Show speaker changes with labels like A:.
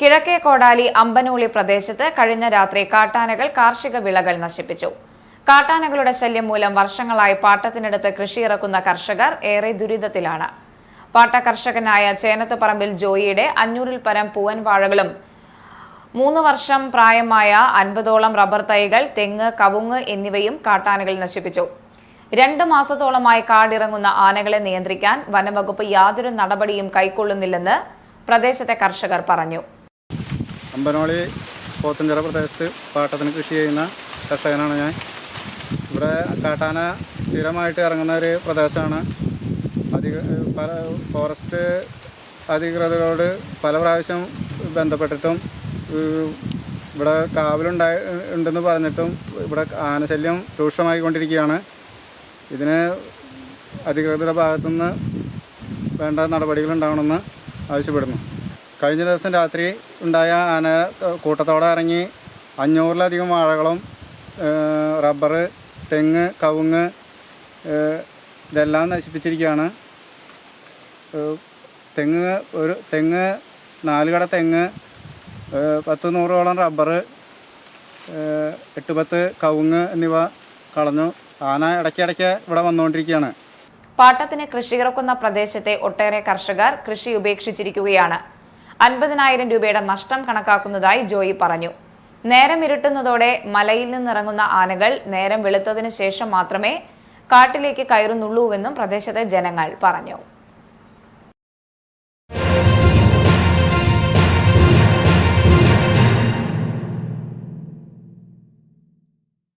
A: കിഴക്കേ കോടാലി അമ്പനൂളി പ്രദേശത്ത് കഴിഞ്ഞ രാത്രി കാട്ടാനകൾ കാർഷിക വിളകൾ നശിപ്പിച്ചു. കാട്ടാനകളുടെ ശല്യം മൂലം വർഷങ്ങളായി പാട്ടത്തിനടുത്ത് കൃഷിയിറക്കുന്ന കർഷകർ ഏറെ ദുരിതത്തിലാണ്. പാട്ട കർഷകനായ ചേനത്തുപറമ്പിൽ ജോയിയുടെ അഞ്ഞൂറിൽ പരം പൂവൻ വാഴകളും മൂന്ന് വർഷം പ്രായമായ അൻപതോളം റബ്ബർ തൈകൾ തെങ്ങ് കവുങ്ങ് എന്നിവയും കാട്ടാനകൾ നശിപ്പിച്ചു. രണ്ട് മാസത്തോളമായി കാടിറങ്ങുന്ന ആനകളെ നിയന്ത്രിക്കാൻ വനംവകുപ്പ് യാതൊരു നടപടിയും കൈക്കൊള്ളുന്നില്ലെന്ന് പ്രദേശത്തെ കർഷകർ പറഞ്ഞു.
B: അമ്പനോളി പോത്തഞ്ചിറ പ്രദേശത്ത് പാട്ടത്തിന് കൃഷി ചെയ്യുന്ന കർഷകനാണ് ഞാൻ. ഇവിടെ കാട്ടാന സ്ഥിരമായിട്ട് ഇറങ്ങുന്ന ഒരു പ്രദേശമാണ്. അധിക പല ഫോറസ്റ്റ് അധികൃതരോട് പല പ്രാവശ്യം ബന്ധപ്പെട്ടിട്ടും ഇവിടെ കാവലുണ്ടായി ഉണ്ടെന്ന് പറഞ്ഞിട്ടും ഇവിടെ ആനശല്യം രൂക്ഷമായിക്കൊണ്ടിരിക്കുകയാണ്. ഇതിന് അധികൃതരുടെ ഭാഗത്തുനിന്ന് വേണ്ട നടപടികളുണ്ടാവണമെന്ന് ആവശ്യപ്പെടുന്നു. കഴിഞ്ഞ ദിവസം രാത്രി ഉണ്ടായ ആന കൂട്ടത്തോടെ ഇറങ്ങി അഞ്ഞൂറിലധികം വാഴകളും റബ്ബർ തെങ്ങ് കവുങ്ങ് ഇതെല്ലാം നശിപ്പിച്ചിരിക്കുകയാണ്. തെങ്ങ് ഒരു തെങ്ങ് നാല് കട തെങ്ങ് പത്ത് നൂറോളം റബ്ബർ എട്ട് പത്ത് കവുങ്ങ് എന്നിവ കളഞ്ഞു. ആന ഇടയ്ക്കിടയ്ക്ക് ഇവിടെ വന്നുകൊണ്ടിരിക്കുകയാണ്.
A: പാട്ടത്തിന് കൃഷിയിറക്കുന്ന പ്രദേശത്തെ ഒട്ടേറെ കർഷകർ കൃഷി ഉപേക്ഷിച്ചിരിക്കുകയാണ്. അൻപതിനായിരം രൂപയുടെ നഷ്ടം കണക്കാക്കുന്നതായി ജോയി പറഞ്ഞു. നേരം ഇരുട്ടുന്നതോടെ മലയിൽ നിന്നിറങ്ങുന്ന ആനകൾ നേരം വെളുത്തതിനു ശേഷം മാത്രമേ കാട്ടിലേക്ക് കയറുന്നുള്ളൂവെന്നും പ്രദേശത്തെ ജനങ്ങൾ പറഞ്ഞു.